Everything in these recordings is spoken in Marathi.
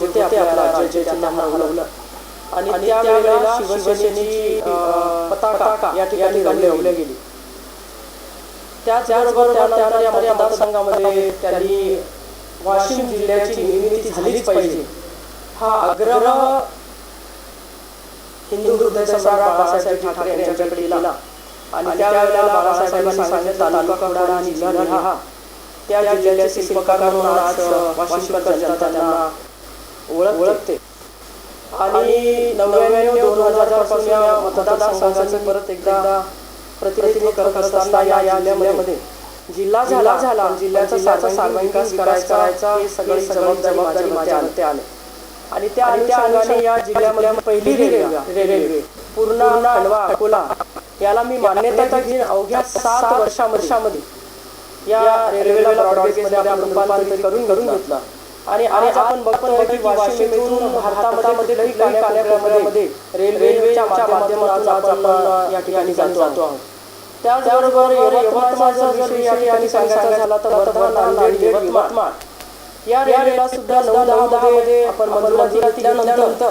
होते आपल्या राज्याचे त्यांना आणि त्यावेळेला शिवसेनेची पताका या ठिकाणी लावल्या गेली. त्याचबरोबर त्यानंतर या मतदारसंघामध्ये त्यांनी वाशिम जिल्ह्याची निर्मिती झालीच पाहिजे. हा आग्रह हिंदू हृदय सम्राट बाळासाहेब ठाकरे यांच्याकडे आणि त्यावेळेला बाळासाहेबांनी सांगितलं तालुका जिल्हा लिहा त्या जिल्ह्याचे शिल्पकार म्हणून आज वाशिमकर जनता त्यांना ओळखते. आणि नव्याण्णव दोन हजारपासून या मतदारसंघाचं परत एकदा प्रतिनिधित्व करत असताना या या जिल्ह्यामध्ये जिल्हा झाला झाला जिल्ह्याचा सार्व सार्वजनिक विकास करायचा करायचा हे सगळे सगळी जबाबदारी माझ्या हाती आले. आणि त्या अनुषंगाने या जिल्ह्यामध्ये पहिली रेल्वे रेल्वे. पूर्णा खंडवा अकोला याला मी मान्यता घेऊन अवघ्या सात वर्षामध्ये. या रेल्वेला ब्रॉडगेजमध्ये आपण रूपांतरित करून घडून घेतला. आणि आणि आपण बघतोय की वाशिम येथून भारतामध्ये काही कान्याकोपऱ्यामध्ये रेल्वेच्या माध्यमातून आज आपण या ठिकाणी जातो आहोत. त्याचबरोबर यवतमाळचा जर या ठिकाणी सांगायचा झाला तर वर्धा नांदेड यवतमाळ. या रेल्वेला सुद्धा नऊ दहा मध्ये आपण मंजुराती दिल्यानंतर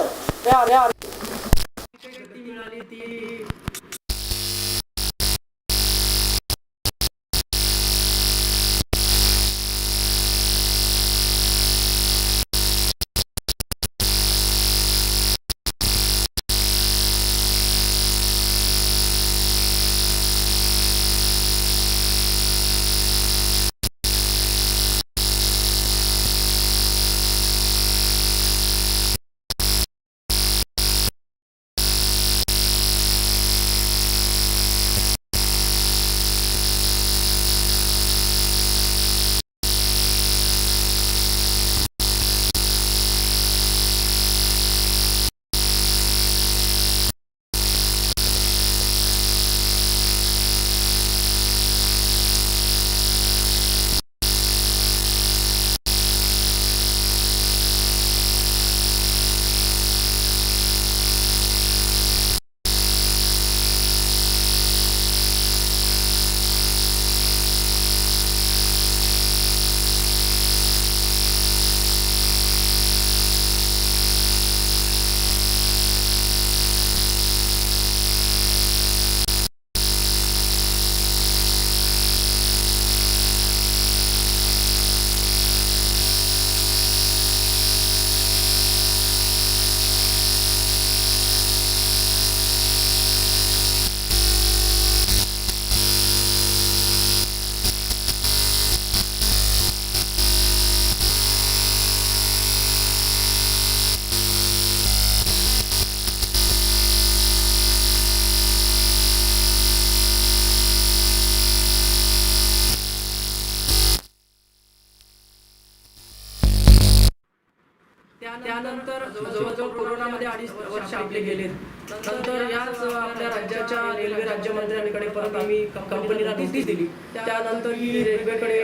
वर्ष आपले गेले नंतर याच आपल्या राज्याच्या रेल्वे राज्यमंत्र्यांकडे परत आम्ही कंपनीला नोटीस दिली. त्यानंतर ही रेल्वेकडे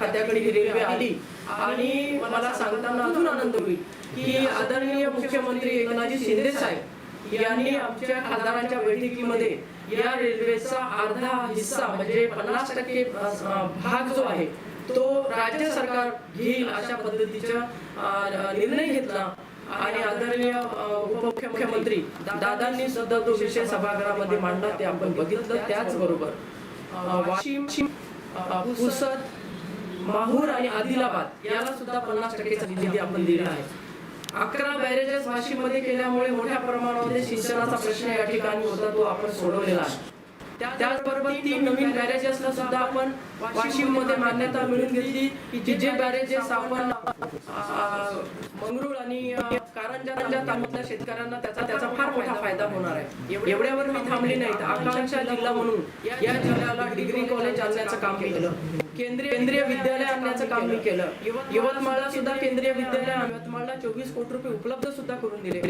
खात्याकडे ही रेल्वे आली. आणि मला सांगताना अजून आनंद होईल की आदरणीय मुख्यमंत्री एकनाथजी शिंदे साहेब यांनी आमच्या खासदारांच्या बैठकीमध्ये या रेल्वेचा अर्धा हिस्सा म्हणजे पन्नास टक्के भाग जो आहे तो राज्य सरकार घेईल अशा पद्धतीचा निर्णय घेतला. आणि आदरणीय उपमुख्यमंत्री दादांनी सुद्धा तो विषय सभागृहामध्ये मांडला ते आपण बघितलं त्याचबरोबर वाशिम पुसद माहूर आणि आदिलाबाद याला सुद्धा पन्नास टक्केचा निधी आपण दिला आहे. अकरा बॅरेजेस वाशिममध्ये केल्यामुळे मोठ्या प्रमाणामध्ये सिंचनाचा प्रश्न या ठिकाणी होता तो आपण सोडवलेला आहे. त्याचबरोबर तीन नवीन बॅरेजेसला सुद्धा आपण वाशिममध्ये मान्यता मिळून घेतली की जे बॅरेजेस आपण अं, मंगरुळ आणि कारंजा तालुक्यातल्या शेतकऱ्यांना त्याचा त्याचा फार मोठा फायदा होणार आहे. एवढ्यावर मी थांबली नाही. आकांक्षा जिल्हा म्हणून या जिल्ह्याला डिग्री कॉलेज आणण्याचं काम केलं. केंद्रीय केंद्रीय विद्यालय आणण्याचं काम मी केलं. यवतमाळला सुद्धा केंद्रीय विद्यालय यवतमाळला चोवीस कोटी रुपये उपलब्ध सुद्धा करून दिले.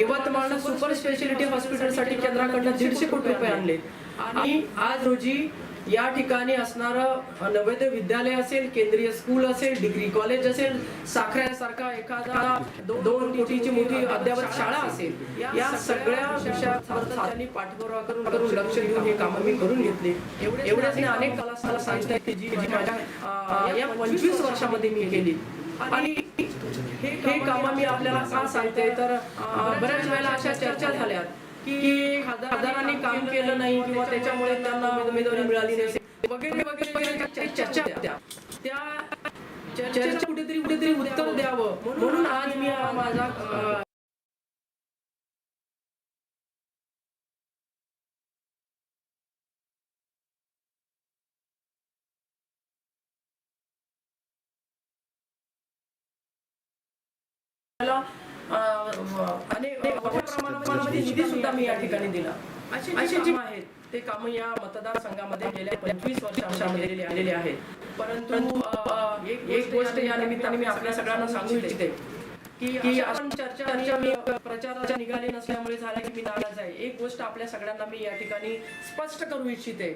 यवतमाळला सुपर स्पेशालिटी हॉस्पिटलसाठी केंद्राकडनं दीडशे कोटी रुपये आणले. आणि आज रोजी या ठिकाणी असणारं नवोदय विद्यालय असेल केंद्रीय स्कूल असेल डिग्री कॉलेज असेल साखऱ्यासारखा एखादा दोन कोटीची मोठी अद्यावत शाळा असेल या सगळ्या विषयावर त्यांनी पाठपुरावा करून करून लक्ष देऊन हे कामं मी करून घेतले. एवढे एवढेच नाही अनेक कलास्थळं सांगतात की जी जी माझ्या या पंचवीस वर्षामध्ये मी केली. आणि हे कामं मी आपल्याला का सांगते तर बऱ्याच वेळेला अशा चर्चा झाल्या. की खासदारांनी काम केलं नाही किंवा त्याच्यामुळे त्यांना उमेदवारी मिळाली नाही. वगैरे वगैरे वगैरे चर्चा त्या चर्चेचं कुठेतरी कुठेतरी उत्तर द्यावं. म्हणून आज मी माझा ठिकाणी दिला. असे जे आहेत ते काम या मतदारसंघामध्ये गेल्या पंचवीस वर्षांमध्ये आलेले आहेत. परंतु एक गोष्ट या निमित्ताने मी आपल्या सगळ्यांना सांगू इच्छिते की की आपण चर्चा चर्चा मी प्रचाराच्या निघाली नसल्यामुळे झाला की मी नाराज आहे. एक गोष्ट आपल्या सगळ्यांना मी या ठिकाणी स्पष्ट करू इच्छिते.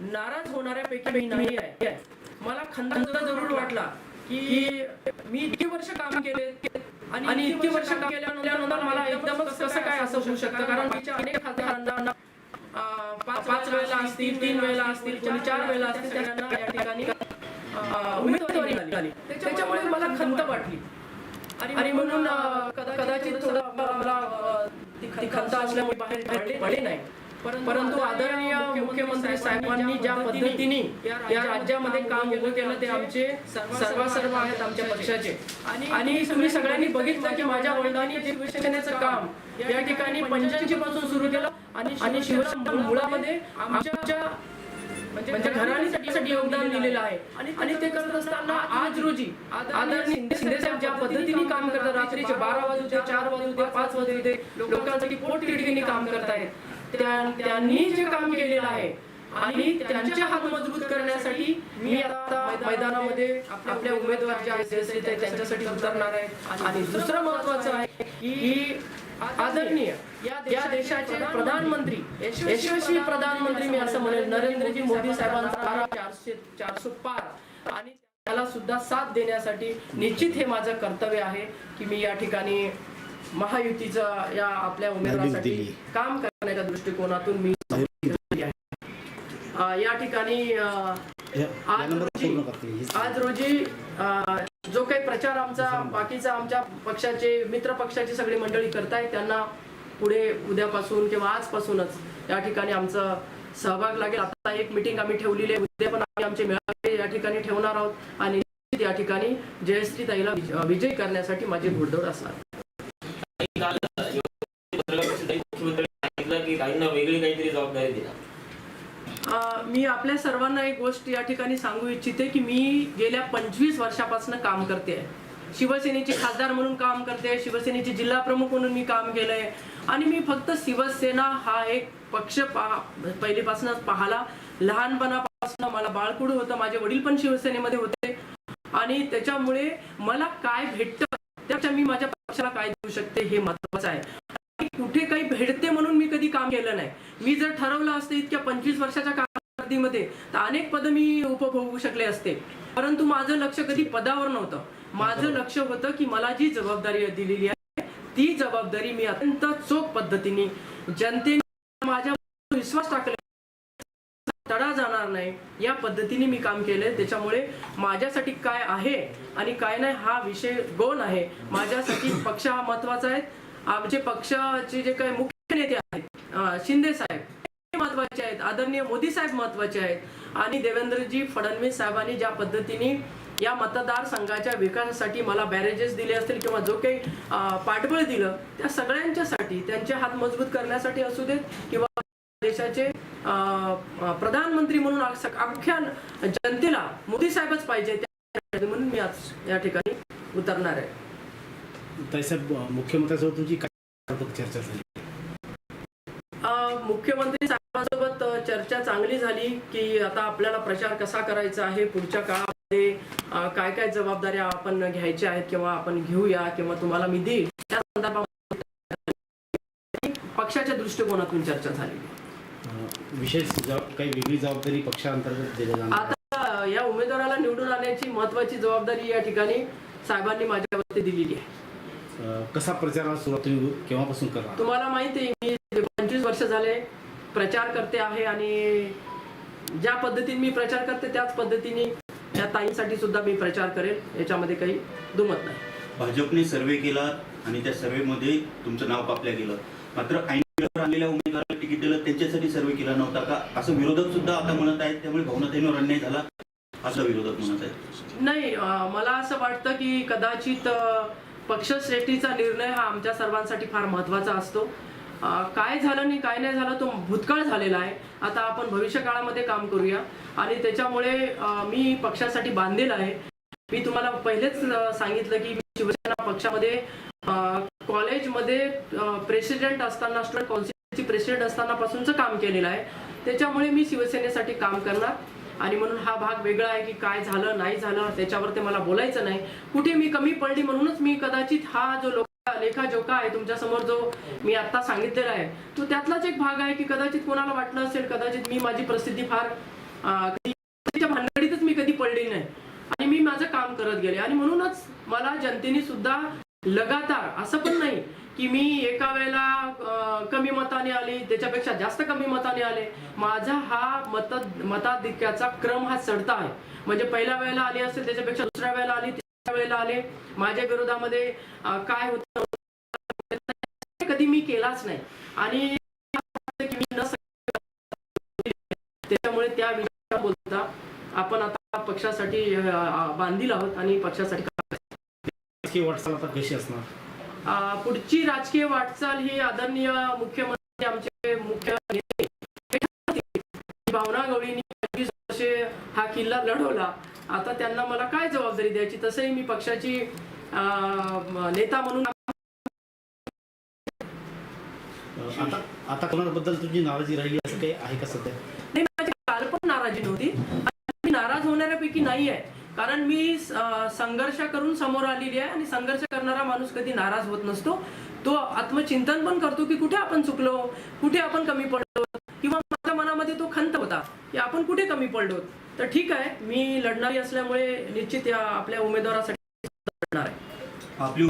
नाराज होणाऱ्यापैकी मी नाही आहे. मला खंत जरूर वाटला की मी इतकी वर्ष काम केले आणि इतकी वर्ष काम केल्यानंतर मला एकदमच कसं काय असं होऊ शकतं? कारण तिच्या अनेक खासदारांना अं, पाच वेळेला असतील तीन वेळेला असतील कोणी चार वेळेला असतील त्यांना या ठिकाणी उमेदवारी मिळाली. त्याच्यामुळे मला खंत वाटली. आणि म्हणून कदाचित थोडं मला ती खंत असल्यामुळे बाहेर पडले नाही. परंतु आदरणीय मुख्यमंत्री साहेबांनी ज्या पद्धतीने या राज्यामध्ये काम उभं केलं ते आमचे सर्व सर्व आहेत आमच्या पक्षाचे. आणि तुम्ही सगळ्यांनी बघितलं की माझ्या वडिलांनी शिवसेनेचं काम या ठिकाणी पंच्याऐंशी पासून सुरू केलं आणि शिवसेना मुळामध्ये आमच्या म्हणजे घराणीसाठी योगदान दिलेलं आहे. आणि ते करत असताना आज रोजी आदरणीय शिंदे शिंदे साहेब ज्या पद्धतीने काम करतात रात्रीचे बारा वाजू दे चार वाजू दे पाच वाजू दे लोकांसाठी पोटतिडकीने काम करतायत. त्या- त्यांनी जे काम केलेलं आहे आणि त्यांचे हात मजबूत करण्यासाठी मी आता मैदानामध्ये आपल्या उमेदवार जे आहेत त्यांच्यासाठी उतरणार आहे आणि दुसरं महत्वाचं आहे की आदरणीय या देशाचे प्रधानमंत्री यशस्वी प्रधानमंत्री मी असं म्हणेल नरेंद्रजी मोदी साहेबांचा चारशे चारशे पार आणि त्याला सुद्धा साथ देण्यासाठी निश्चित हे माझं कर्तव्य आहे की मी या ठिकाणी महायुतीचा या आपल्या उमेदवारासाठी. काम करण्याच्या दृष्टिकोनातून मी या ठिकाणी आज नंबर रोजी आज जो काही प्रचार आमचा बाकीचा आमच्या पक्षाचे मित्र पक्षाची सगळी मंडळी करतायत त्यांना पुढे उद्यापासून किंवा आजपासूनच या ठिकाणी आमचं सहभाग लागेल आता एक मिटिंग आम्ही ठेवलेली आहे उद्या पण आम्ही आमचे मेळावे या ठिकाणी ठेवणार आहोत आणि या ठिकाणी जयश्री ताईला विज- विजयी करण्यासाठी माझी घोडदौड असणार काल पत्रकार परिषदेत मुख्यमंत्र्यांनी सांगितलं की काहींना वेगळी काहीतरी जबाबदारी दिला. मी आपल्या सर्वांना एक गोष्ट या ठिकाणी सांगू इच्छिते की मी गेल्या पंचवीस वर्षापासून काम करते. शिवसेनेचे खासदार म्हणून काम करते शिवसेनेचे जिल्हा प्रमुख म्हणून मी काम केलंय. आणि मी फक्त शिवसेना हा एक पक्ष पहा पहिलीपासूनच पाहाला. लहानपणापासून मला बाळकुड होतं माझे वडील पण शिवसेनेमध्ये होते. आणि त्याच्यामुळे मला काय भेटतं त्याच्या मी माझ्या पक्षाला काय देऊ शकते हे महत्वाचं आहे. कुठे काही भेटते म्हणून मी कधी काम केलं नाही. मी जर ठरवलं असतं इतक्या पंचवीस वर्षाच्या कालावधीमध्ये तर अनेक पद मी उपभोगू शकले असते. परंतु माझं लक्ष कधी पदावर नव्हतं. माझं लक्ष होतं की मला जी जबाबदारी दिलेली आहे ती जबाबदारी मी अत्यंत चोख पद्धतीने जनतेने माझ्या विश्वास टाकला. तडा जाणार नाही या पद्धतीने मी काम केलंय. त्याच्यामुळे माझ्यासाठी काय आहे आणि काय नाही हा विषय गौण आहे. माझ्यासाठी पक्ष हा महत्त्वाचा आहे. आमचे पक्षाचे जे काही मुख्य नेते आहेत शिंदे साहेब महत्त्वाचे आहेत. आदरणीय मोदी साहेब महत्त्वाचे आहेत. आणि देवेंद्रजी फडणवीस साहेबांनी ज्या पद्धतीने या मतदारसंघाच्या विकासासाठी मला बॅरेजेस दिले असतील किंवा जो काही पाठबळ दिलं त्या सगळ्यांच्यासाठी त्यांचे हात मजबूत करण्यासाठी असू देत किंवा देशाचे प्रधानमंत्री म्हणून अख्ख्या जनतेला मोदी साहेबच पाहिजे त्या- म्हणून मी आज या ठिकाणी उतरणार आहे. मुख्यमंत्र्यांसोबत काय चर्चा झाली? मुख्यमंत्री साहेबांसोबत चर्चा चांगली झाली की आता आपल्याला प्रचार कसा करायचा आहे पुढच्या काळामध्ये काय काय जबाबदाऱ्या आपण घ्यायच्या आहेत किंवा आपण घेऊया किंवा तुम्हाला मी देईल त्या संदर्भात पक्षाच्या दृष्टिकोनातून चर्चा झाली. विशेष काही वेगळी जबाबदारी पक्षांतर्गत आहे? आता या उमेदवाराला निवडून आणण्याची महत्वाची जबाबदारी या ठिकाणी साहेबांनी माझ्यावरती दिलेली आहे. कसा प्रचाराला सुरुवात तुम्ही केव्हापासून करणार? तुम्हाला माहिती आहे मी पंचवीस वर्ष झाले प्रचार करते आहे आणि ज्या पद्धतीने मी प्रचार करते त्याच पद्धतीने या ताईंसाठी सुद्धा मी प्रचार करेल. याच्यामध्ये काही दुमत नाही. भाजपने सर्वे केला आणि त्या सर्वेमध्ये तुमचं नाव कापलं गेलं. मात्र ऐन वेळेवर आलेल्या उमेदवाराला तिकीट दिलं त्यांच्यासाठी सर्वे केला नव्हता का? असं विरोधक सुद्धा आता म्हणत आहेत त्यामुळे भावनाताईंवर अन्याय झाला. असं विरोधक म्हणत आहेत. नाही मला असं वाटतं की कदाचित पक्षश्रेष्ठीचा निर्णय हा आमच्या सर्वांसाठी फार महत्त्वाचा असतो. काय झालं आणि काय नाही झालं तो भूतकाळ झालेला आहे. आता आपण भविष्य काळामध्ये काम करूया. आणि त्याच्यामुळे मी पक्षासाठी बांधील आहे. मी तुम्हाला पहिलेच सांगितलं की मी शिवसेना पक्षामध्ये कॉलेजमध्ये प्रेसिडेंट असताना स्टुडंट काउन्सिलची प्रेसिडेंट असताना पासूनच काम केलेलं आहे. त्याच्यामुळे मी शिवसेनेसाठी काम करणार. आणि म्हणून हा भाग वेगळा आहे की काय झालं नाही झालं त्याच्यावर ते मला बोलायचं नाही. कुठे मी कमी पडली म्हणूनच मी कदाचित हा जो लोक लेखा जोखा आहे तुमच्यासमोर जो मी आता सांगितलेला आहे तो त्यातलाच एक भाग आहे की कदाचित कोणाला वाटलं असेल कदाचित मी माझी प्रसिद्धी फार कधी भानगडीतच मी कधी पडली नाही. आणि मी माझं काम करत गेले. आणि म्हणूनच मला जनतेने सुद्धा लगातार असं पण नाही की मी एका वेळेला कमी मताने आली त्याच्यापेक्षा जास्त कमी मताने आले. माझा हा मत मताधिक्याचा क्रम हा चढता आहे. म्हणजे पहिल्या वेळेला आली असेल त्याच्यापेक्षा दुसऱ्या वेळेला आली तिसऱ्या वेळेला आले. माझ्या विरोधामध्ये काय होतं? कधी मी केलाच नाही. आणि त्याच्यामुळे त्या विषयावर बोलता आपण आता पक्षासाठी बांधील आहोत आणि पक्षासाठी कशी असणार? पुढची राजकीय वाटचाल ही आदरणीय मुख्यमंत्री आमचे मुख्य. भावना गवळींनी पंचवीस वर्षे हा किल्ला लढवला. आता त्यांना मला काय जबाबदारी द्यायची? तसंही मी पक्षाची नेता म्हणून आता आता कोणाबद्दल तुझी नाराजी राहिली असं काही आहे का सध्या? नाही माझी काल पण नाराजी नव्हती. मी नाराज होणाऱ्यापैकी नाही आहे कारण मी संघर्ष करून समोर आलेली आहे आणि संघर्ष करणारा माणूस कधी नाराज होत नसतो. तो आत्मचिंतन पण करतो की कुठे आपण चुकलो कुठे आपण कमी पडलो किंवा माझ्या मनामध्ये तो खंत होता की आपण कुठे कमी पडलो. तर ठीक आहे मी लढणारी असल्यामुळे निश्चित या आपल्या उमेदवारासाठी लढणार आहे. आपली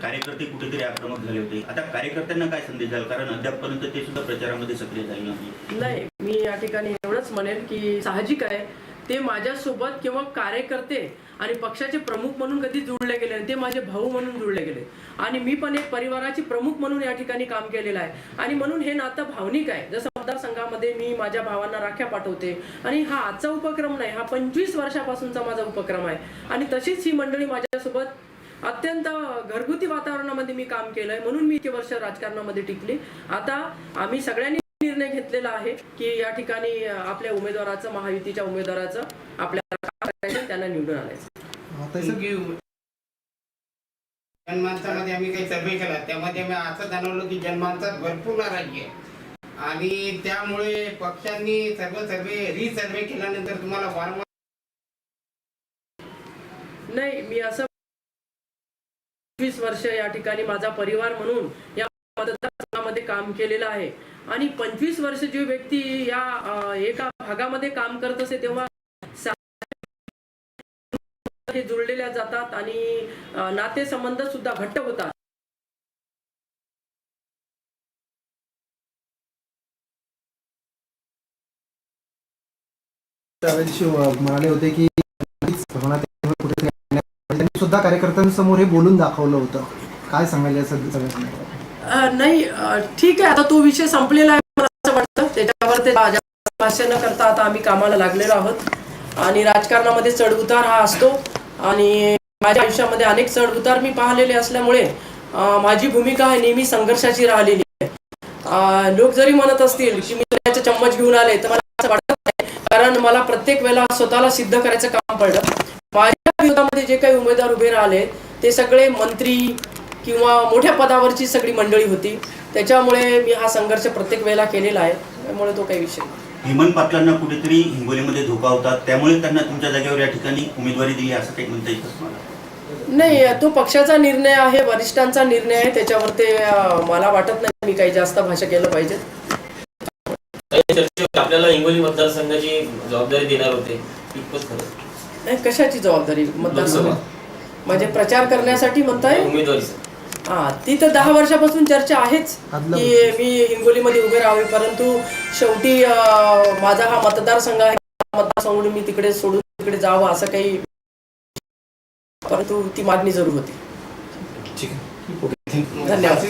कार्यकर्ते कुठेतरी आक्रमक झाले होते. आता कार्यकर्त्यांना काय संदेश द्याल? कारण अद्यापपर्यंत ते सुद्धा प्रचारामध्ये सक्रिय झाले नाही नाही मी या ठिकाणी एवढंच म्हणेन की साहजिक आहे. ते माझ्यासोबत किंवा कार्यकर्ते आणि पक्षाचे प्रमुख म्हणून कधी जुळले गेले आणि ते माझे भाऊ म्हणून जुळले गेले. आणि मी पण एक परिवाराचे प्रमुख म्हणून या ठिकाणी काम केलेलं आहे. आणि म्हणून हे नातं भावनिक आहे. जसं मतदारसंघामध्ये मी माझ्या भावांना राख्या पाठवते आणि हा आजचा उपक्रम नाही हा पंचवीस वर्षापासूनचा माझा उपक्रम आहे. आणि तशीच ही मंडळी माझ्यासोबत अत्यंत घरगुती वातावरणामध्ये मी काम केलंय. म्हणून मी इतके वर्ष राजकारणामध्ये टिकली. आता आम्ही सगळ्यांनी निर्णय घेतलेला आहे की या ठिकाणी आपल्या उमेदवाराचं महायुतीच्या उमेदवाराचं आपल्याला त्यांना निवडून आणायचं. जनमानसामध्ये आम्ही काही सर्वे केला त्यामध्ये मी असं जाणवलं की जनमानसात भरपूर नाराजी आहे. आणि त्यामुळे पक्षांनी सर्व सर्वे रिसर्वे केल्यानंतर तुम्हाला वारंवार नाही मी असं वीस वर्ष या ठिकाणी माझा परिवार म्हणून या मतदारसंघामध्ये काम केलेलं आहे. आणि पंचवीस वर्ष जी व्यक्ती या एका भागामध्ये काम करत असे तेव्हा जुळलेल्या जातात आणि नातेसंबंध सुद्धा घट्ट होतात. म्हणाले होते की सुद्धा कार्यकर्त्यांसमोर हे बोलून दाखवलं होतं. काय सांगायला या नाही ठीक आहे आता तो विषय संपलेला आहे मला असं वाटतं. त्याच्यावर ते भाष्य न करता आता आम्ही कामाला लागलेलो आहोत. आणि राजकारणामध्ये चढउतार हा असतो. आणि माझ्या आयुष्यामध्ये अनेक चढउतार मी पाहिलेले असल्यामुळे माझी भूमिका आहे नेहमी संघर्षाची राहिलेली आहे. लोक जरी म्हणत असतील की मी सोन्याचे चम्मच घेऊन आले तर मला असं वाटत नाही. कारण मला प्रत्येक वेळेला स्वतःला सिद्ध करायचं काम पडलं. माझ्या विरोधामध्ये जे काही उमेदवार उभे राहिले ते सगळे मंत्री किंवा मोठ्या पदावरची सगळी मंडळी होती. त्याच्यामुळे मी हा संघर्ष प्रत्येक वेळेला केलेला आहे. त्यामुळे तो काही विषय. हेमंत पाटलांना कुठेतरी हिंगोलीमध्ये धोका होता. त्यामुळे त्यांना तुमच्या जागेवर या ठिकाणी उमेदवारी दिली असं काही म्हणता तुम्हाला? नाही तो पक्षाचा निर्णय आहे वरिष्ठांचा निर्णय आहे. त्याच्यावर ते मला वाटत नाही मी काही जास्त भाषा केलं पाहिजे. आपल्याला हिंगोली मतदारसंघाची जबाबदारी देणार होते. नाही, कशाची जबाबदारी? मतदारसंघात म्हणजे प्रचार करण्यासाठी म्हणताय उमेदवारीचं हा ती तर दहा वर्षापासून चर्चा आहेच की मी हिंगोलीमध्ये उभे राहावे परंतु शेवटी माझा हा मतदारसंघ आहे. मतदारसंघ मी तिकडे सोडून तिकडे जावं असं काही परंतु ती मागणी जरूर होती. ठीक आहे. धन्यवाद.